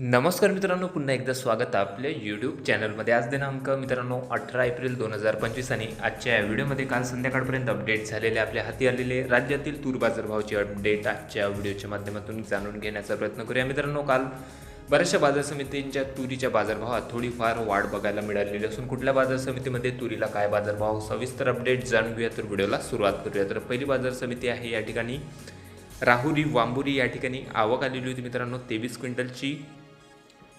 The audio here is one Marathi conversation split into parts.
नमस्कार मित्रांनो पुन्हा एकदा स्वागत आपल्या यूट्यूब चॅनलमध्ये आज दिनांक मित्रांनो अठरा एप्रिल दोन हजार पंचवीस आणि आजच्या या व्हिडिओमध्ये काल संध्याकाळपर्यंत अपडेट झालेले आपल्या हाती आलेले राज्यातील तूर बाजारभावाचे अपडेट आजच्या व्हिडिओच्या माध्यमातून जाणून घेण्याचा प्रयत्न करूया. मित्रांनो काल बऱ्याचशा बाजार समितींच्या तुरीच्या बाजारभावात थोडीफार वाढ बघायला मिळालेली असून कुठल्या बाजार समितीमध्ये तुरीला काय बाजारभाव सविस्तर अपडेट जाणून घेऊया तर व्हिडिओला सुरुवात करूया. तर पहिली बाजार समिती आहे या ठिकाणी. राहुरी वांबुरी या ठिकाणी आवक आलेली होती मित्रांनो तेवीस क्विंटलची.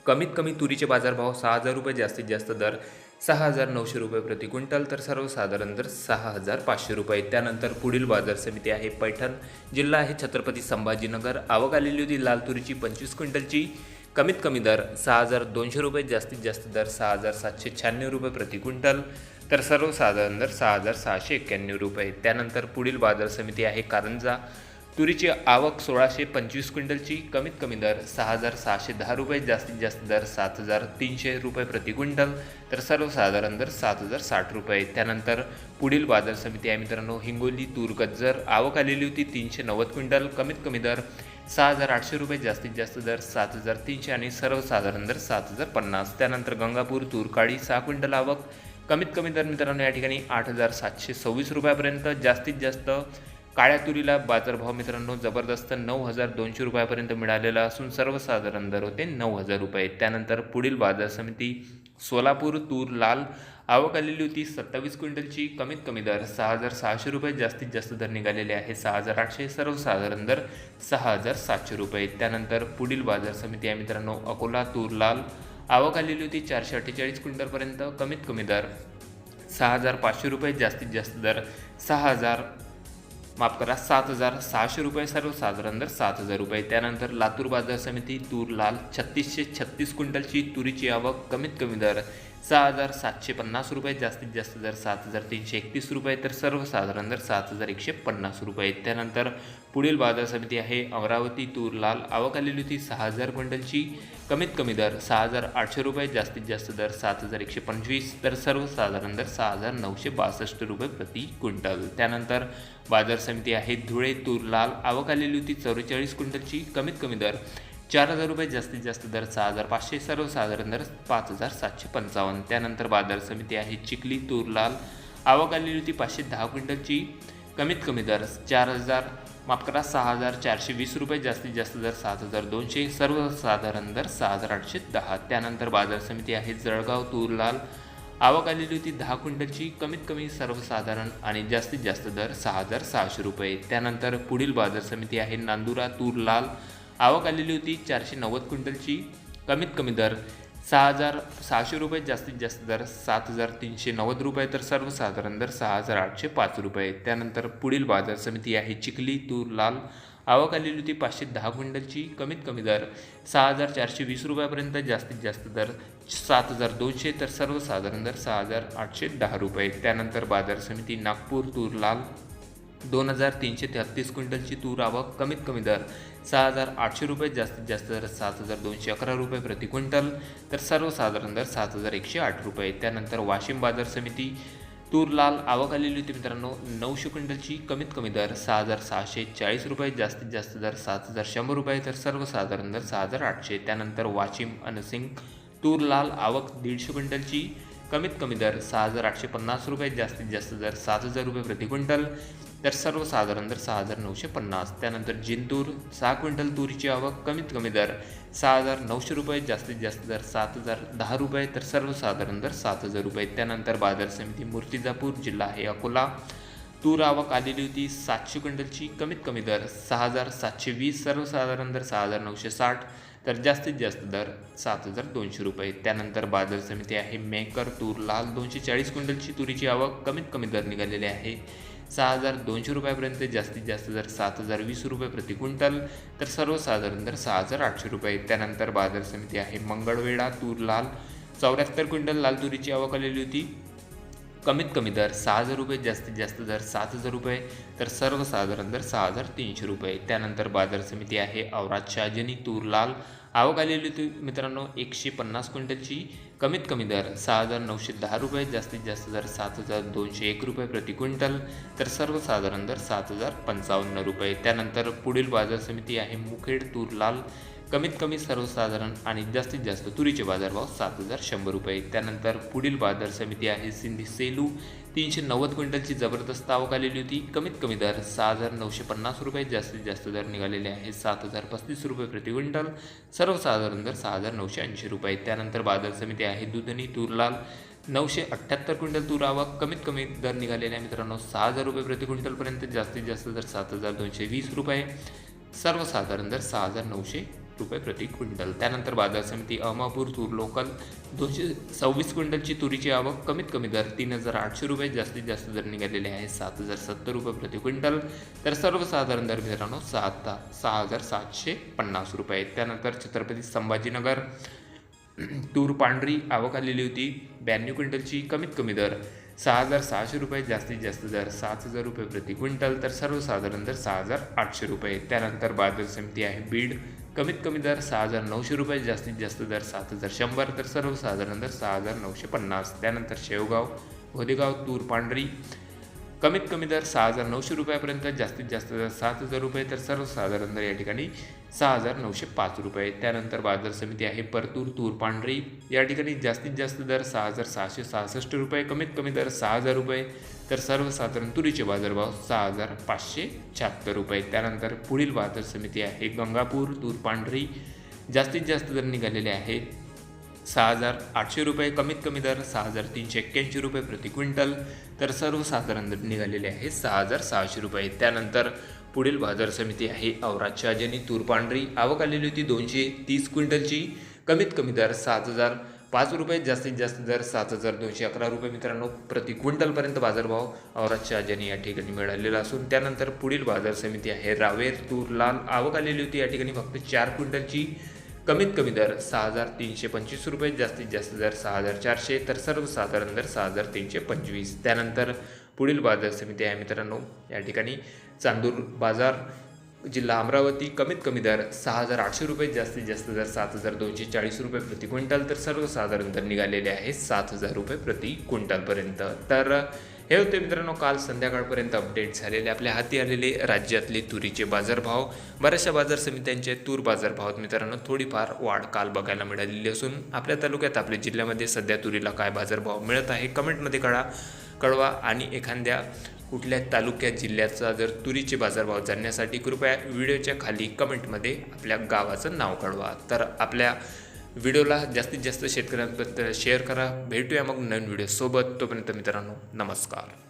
कमीत कमी तुरीचे बाजारभाव सहा हजार रुपये जास्तीत जास्त दर सहा हजार नऊशे रुपये प्रति क्विंटल तर सर्वसाधारण दर सहा हजार पाचशे रुपये. त्यानंतर पुढील बाजार समिती आहे पैठण. जिल्हा आहे छत्रपती संभाजीनगर. आवक आलेली होती लाल तुरीची पंचवीस क्विंटलची. कमीत कमी दर सहा हजार दोनशे रुपये जास्तीत जास्त दर सहा हजार सातशे शहाण्णव रुपये प्रति क्विंटल तर सर्वसाधारण दर सहा हजार सहाशे एक्क्याण्णव रुपये. त्यानंतर पुढील बाजार समिती आहे कारंजा. तुरीची आवक सोळाशे पंचवीस क्विंटलची. कमीत कमी दर सहा हजार सहाशे दहा रुपये जास्तीत जास्त दर सात हजार तीनशे रुपये प्रति क्विंटल तर सर्वसाधारण दर सात हजार साठ रुपये. त्यानंतर पुढील बाजार समिती आहे मित्रांनो हिंगोली तूर गज्जर. आवक आलेली होती तीनशे नव्वद क्विंटल कमीत कमी दर सहा हजार आठशे रुपये जास्तीत जास्त दर सात हजार तीनशे आणि सर्वसाधारण दर सात हजार पन्नास. त्यानंतर गंगापूर तूर काळी सहा क्विंटल आवक कमीत कमी दर मित्रांनो या ठिकाणी आठ हजार सातशे सव्वीस रुपयापर्यंत जास्तीत जास्त काळ्या तुरीला बाजारभाव मित्रांनो जबरदस्त नऊ हजार दोनशे रुपयापर्यंत मिळालेला असून सर्वसाधारण दर होते नऊ हजार रुपये. त्यानंतर पुढील बाजार समिती सोलापूर तूर लाल आवक आलेली होती. सत्तावीस क्विंटलची कमीत कमी दर सहा हजार सहाशे रुपये. जास्तीत जास्त दर निघालेले आहे सहा हजार आठशे. सर्वसाधारण दर सहा हजार सातशे रुपये. त्यानंतर पुढील बाजार समिती आहे मित्रांनो अकोला तूर लाल आवक आलेली होती चारशे अठ्ठेचाळीस क्विंटलपर्यंत कमीत कमी दर सहा हजार पाचशे रुपये. जास्तीत जास्त दर सहा हजार माफ करा सात हजार सहाशे रुपये सर्वसाधारण दर सात हजार रुपये. त्यानंतर लातूर बाजार समिती तूर लाल छत्तीसशे छत्तीस क्विंटलची तुरीची आवक कमीत कमी दर. सहा हजार सातशे पन्नास रुपये जास्तीत जास्त दर सात हजार तीनशे एकतीस रुपये तर सर्वसाधारण दर सात हजार एकशे पन्नास रुपये. त्यानंतर पुढील बाजार समिती आहे अमरावती तूर लाल आवक आलेली होती सहा हजार क्विंटलची. कमीत कमी दर सहा हजार आठशे रुपये जास्तीत जास्त दर सात हजार एकशे पंचवीस तर सर्वसाधारण दर सहा हजार नऊशे बासष्ट रुपये प्रति क्विंटल. त्यानंतर बाजार समिती आहे धुळे तूर लाल आवक आलेली होती चौवेचाळीस क्विंटलची. कमीत कमी दर चार हजार रुपये जास्तीत जास्त दर सहा हजार पाचशे सर्वसाधारण दर पाच हजार सातशे पंचावन्न. त्यानंतर बाजार समिती आहे चिखली तूर लाल आवक आलेली होती पाचशे दहा क्विंटलची. कमीत कमी दर चार हजार माफ करा सहा हजार चारशे वीस रुपये जास्तीत जास्त दर सात हजार दोनशे सर्वसाधारण दर सहा हजार आठशे दहा. त्यानंतर बाजार समिती आहे जळगाव तूर लाल आवक आलेली होती दहा क्विंटलची कमीत कमी सर्वसाधारण आणि जास्तीत जास्त दर सहा हजार सहाशे रुपये. त्यानंतर पुढील बाजार समिती आहे नांदुरा तूर लाल आवक आलेली होती चारशे नव्वद क्विंटलची. कमीत कमी दर सहा हजार सहाशे रुपये जास्तीत जास्त दर सात हजार तीनशे नव्वद रुपये तर सर्वसाधारण दर सहा हजार आठशे पाच रुपये. त्यानंतर पुढील बाजार समिती आहे चिखली तूर लाल. आवक आलेली होती पाचशे दहा क्विंटलची. कमीत कमी दर सहा हजार चारशे वीस रुपयापर्यंत जास्तीत जास्त दर सात हजार दोनशे तर सर्वसाधारण दर सहा हजार आठशे दहा रुपये. त्यानंतर बाजार समिती नागपूर तूर लाल. दोन हजार तीनशे तेहत्तीस क्विंटलची तूर आवक कमीत कमी दर सहा हजार आठशे रुपये जास्तीत जास्त दर सात हजार दोनशे अकरा रुपये प्रति क्विंटल तर सर्वसाधारण दर सात हजार एकशे आठ रुपये. त्यानंतर वाशिम बाजार समिती तूर लाल आवक आलेली होती मित्रांनो नऊशे क्विंटलची कमीत कमी दर सहा हजार सहाशे चाळीस रुपये जास्तीत जास्त दर सात हजार शंभर रुपये तर सर्वसाधारण दर सहा हजार आठशे. त्यानंतर वाशिम अनसिंग तूर लाल आवक दीडशे क्विंटलची कमीत कमी दर सहा हजार आठशे पन्नास रुपये जास्तीत जास्त दर सात हजार रुपये प्रति क्विंटल. तर सर्वसाधारण दर सहा हजार नऊशे पन्नास त्यानंतर जिंतूर सहा क्विंटल तुरीची आवक कमीत कमी दर सहा हजार नऊशे रुपये जास्तीत जास्त दर सात हजार दहा रुपये तर सर्वसाधारण दर सात हजार रुपये. त्यानंतर बाजार समिती मूर्तिजापूर जिल्हा आहे अकोला. तूर आवक आलेली होती सातशे क्विंटलची कमीत कमी दर सहा हजार सातशे वीस सर्वसाधारण दर सहा हजार नऊशे साठ तर जास्तीत जास्त दर सात हजार दोनशे रुपये. त्यानंतर बाजार समिती आहे मेकर तूर लाल दोनशे चाळीस क्विंटलची तुरीची आवक कमीत कमी दर निघालेली आहे सहा हजार दोनशे रुपयापर्यंत जास्तीत जास्त जर सात हजार वीस रुपये प्रति क्विंटल तर सर्वसाधारण दर सहा हजार आठशे रुपये. त्यानंतर बाजार समिती आहे मंगळवेढा तूर लाल चौऱ्याहत्तर क्विंटल लाल तुरीची आवक आलेली होती. कमीत कमी दर सहा हजार रुपये जास्तीत जास्त दर सात हजार रुपये तर सर्वसाधारण दर सहा हजार तीनशे रुपये. त्यानंतर बाजार समिती आहे औरात शाहजनी तूर लाल आवक आलेली होती. मित्रांनो एकशे पन्नास क्विंटलची कमीत कमी दर सहा हजार नऊशे दहा रुपये जास्तीत जास्त दर सात हजार दोनशे एक रुपये प्रति क्विंटल तर सर्वसाधारण दर सात हजार पंचावन्न रुपये. त्यानंतर पुढील बाजार समिती आहे मुखेड तूर लाल. कमीत कमी सर्वसाधारण आणि जास्तीत जास्त तुरीचे बाजारभाव सात हजार शंभर रुपये. त्यानंतर पुढील बाजार समिती आहे सिंधी सेलू. तीनशे नव्वद क्विंटलची जबरदस्त आवक आलेली होती. कमीत कमी दर सहा हजार नऊशे पन्नास रुपये जास्तीत जास्त दर निघालेले आहे सात हजार पस्तीस रुपये प्रति क्विंटल. सर्वसाधारण दर सहा हजार नऊशे ऐंशी रुपये. त्यानंतर बाजार समिती आहे दुधनी तुरलाल नऊशे अठ्ठ्याहत्तर क्विंटल तूर आवक. कमीत कमी दर निघालेले आहे मित्रांनो सहा हजार रुपये प्रति क्विंटलपर्यंत जास्तीत जास्त दर सात हजार दोनशे वीस रुपये. सर्वसाधारण दर सहा हजार नऊशे रुपये प्रति क्विंटल. त्यानंतर बाजार समिती अहमापूर तूर लोकल दोनशे सव्वीस क्विंटलची तुरीची आवक कमीत कमी दर तीन हजार आठशे रुपये जास्तीत जास्त दर निघालेले आहे सात हजार सत्तर रुपये प्रति क्विंटल. तर सर्वसाधारण दर मित्रांनो सहा सहा हजार सातशे पन्नास रुपये. त्यानंतर छत्रपती संभाजीनगर तूर पांढरी आवक आलेली होती ब्याण्णव क्विंटलची कमीत कमी दर सहा हजार सहाशे रुपये जास्तीत जास्त दर सात हजार रुपये प्रति क्विंटल. तर सर्वसाधारण दर सहा हजार आठशे रुपये. त्यानंतर बाजार समिती आहे बीड कमीत कमी दर सहा हजार नऊशे रुपये जास्तीत जास्त दर सात हजार शंभर तर सर्वसाधारण दर सहा हजार नऊशे पन्नास. त्यानंतर शेवगाव भोदेगाव तूर पांढरी. कमीत कमी दर सहा हजार नऊशे रुपयापर्यंत जास्तीत जास्त दर सात हजार रुपये तर सर्वसाधारण दर या ठिकाणी सहा हजार नऊशे पाच रुपये. त्यानंतर बाजार समिती आहे परतूर तूर पांढरी. या ठिकाणी जास्तीत जास्त दर सहा हजार सहाशे सहासष्ट रुपये कमीत कमी दर सहा हजार रुपये. तर सर्वसाधारण तुरीचे बाजारभाव सहा हजार पाचशे शहात्तर रुपये. त्यानंतर पुढील बाजार समिती आहे गंगापूर तूर पांढरी जास्तीत जास्त दर निघालेले आहे सहा हजार आठशे रुपये. कमीत कमी दर सहा हजार तीनशे एक्क्याऐंशी रुपये प्रति क्विंटल. तर सर्वसाधारण दर निघालेले आहे सहा हजार सहाशे रुपये. त्यानंतर पुढील बाजार समिती आहे औराज शहाजनी तूर पांढरी आवक आलेली होती दोनशे तीस क्विंटलची. कमीत कमी दर सात हजार पाच रुपये जास्तीत जास्त दर सात हजार दोनशे अकरा रुपये मित्रांनो प्रति क्विंटलपर्यंत बाजारभाव औरात शहाजनी या ठिकाणी मिळालेला असून त्यानंतर पुढील बाजार समिती आहे रावेर तूर लाल आवक आलेली होती. या ठिकाणी फक्त चार क्विंटलची कमीत कमी दर सहा हजार तीनशे पंचवीस रुपये जास्तीत जास्त दर सहा हजार चारशे तर सर्वसाधारण दर सहा हजार तीनशे पंचवीस. त्यानंतर पुढील बाजार समिती आहे मित्रांनो या ठिकाणी चांदूर बाजार जिल्हा अमरावती कमीत कमी दर सहा हजार आठशे रुपये जास्तीत जास्त दर सात हजार दोनशे चाळीस रुपये प्रति क्विंटल तर सर्वसाधारण दर निघालेले आहे सात हजार रुपये प्रति क्विंटलपर्यंत. तर हे होते मित्रांनो काल संध्याकाळपर्यंत अपडेट झालेले आपल्या हाती आलेले राज्यातले तुरीचे बाजारभाव. बऱ्याचशा बाजार समित्यांचे तूर बाजारभावात मित्रांनो थोडीफार वाढ काल बघायला मिळालेली असून आपल्या तालुक्यात आपल्या जिल्ह्यामध्ये सध्या तुरीला काय बाजारभाव मिळत आहे कमेंटमध्ये कळा कळवा आणि एखाद्या कुठल्या तालुक्यात जिल्ह्याचा जर तुरीचे बाजारभाव जाणण्यासाठी कृपया व्हिडिओच्या खाली कमेंटमध्ये आपल्या गावाचं नाव कळवा तर आपल्या व्हिडिओला जास्तीत जास्त शेतकऱ्यांपर्यंत शेअर करा. भेटूया मग नवीन व्हिडिओसोबत. तोपर्यंत मित्रांनो नमस्कार.